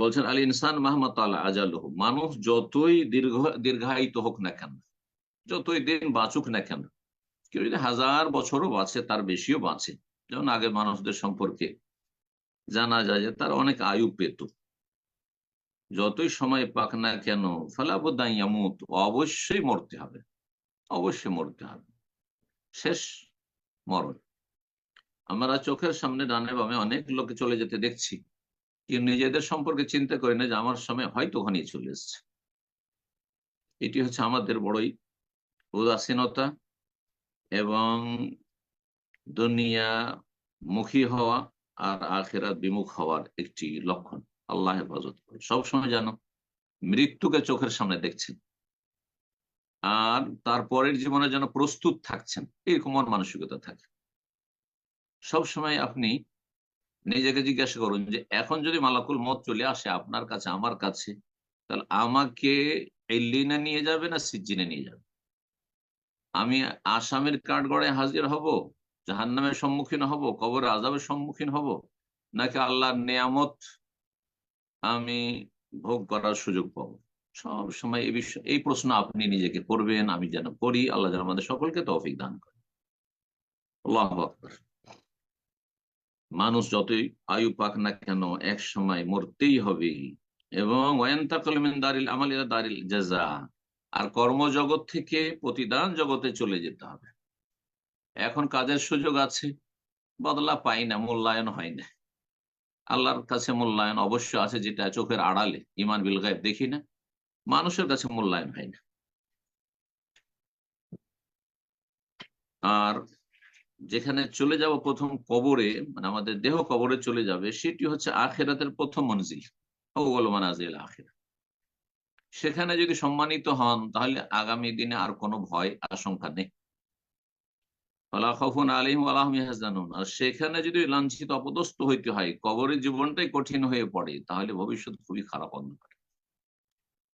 বলছেন, আলী ইনসান মাহমদ আজাল মানুষ যতই দীর্ঘ, দীর্ঘায়িত হোক না কেন, যতই দিন বাঁচুক না কেন, কেউ যদি হাজার বছরও বাঁচে, তার বেশিও বাঁচে। যেমন আগে মানুষদের সম্পর্কে জানা যায় যে, তার অনেক আয়ু পেত। যতই সময় পাক না কেন ফলাবুদ্দাইয়ামুত অবশ্যই মরতে হবে। অবশ্যই মরতে হবে। শেষ মরণ। আমরা চোখের সামনে, ডানে বামে অনেক লোকে চলে যেতে দেখছি। কিন্তু নিজেদের সম্পর্কে চিন্তা করি না যে আমার সময় হয়তো ওখানেই চলে এসছে। এটি হচ্ছে আমাদের বড়ই উদাসীনতা এবং দুনিয়া মুখী হওয়া আর আখেরাত বিমুখ হওয়ার একটি লক্ষণ। আল্লাহ হেফাজত করে সবসময় যেন মৃত্যুকে চোখের সামনে দেখছেন আর তারপরের জীবনে যেন প্রস্তুত থাকছেন, এরকম মানসিকতা থাকে। সবসময় আপনি নিজেকে জিজ্ঞাসা করুন যে, এখন যদি মালাকুল মত চলে আসে আপনার কাছে, আমার কাছে, তাহলে আমাকে এই লিনে নিয়ে যাবে না সিজিনে নিয়ে যাবে? আমি আসামের কাঠগড়ে হাজির হব, জাহান্নামের সম্মুখীন হব কবর আজাবের সম্মুখীন হব, নাকি আল্লাহর নিয়ামত আমি ভোগ করার সুযোগ পাবো? সব সময় এই বিষয়, এই প্রশ্ন আপনি নিজেকে করবেন, আমি যেন করি, আল্লাহ যেন আমাদের সকলকে তৌফিক দান করে আল্লাহ আকবর। মানুষ যতই আয়ু পাক না কেন, এক সময় মরতেই হবে। এবং দারিল আমালিয়া দারিল জাজা। আর কর্মজগৎ থেকে প্রতিদান জগতে চলে যেতে হবে। এখন কাজের সুযোগ আছে, বদলা পাই না, মূল্যায়ন হয় না। আল্লাহর কাছে মূল্যায়ন অবশ্য আছে, যেটা চোখের আড়ালে ইমান বিল গায়েব দেখি না, মানুষের কাছে মূল্যায়ন হয় না। আর যেখানে চলে যাব প্রথম কবরে মানে আমাদের দেহ কবরে চলে যাবে, সেটি হচ্ছে আখেরাতের প্রথম মঞ্জিল মানাজিল আখেরা। সেখানে যদি সম্মানিত হন, তাহলে আগামী দিনে আর কোনো ভয়, আশঙ্কা নেই। আর সেখানে যদি লাঞ্ছিত, অপদস্থ হইতে হয়, কবরের জীবনটাই কঠিন হয়ে পড়ে, তাহলে ভবিষ্যৎ খুবই খারাপ অন্ধকার।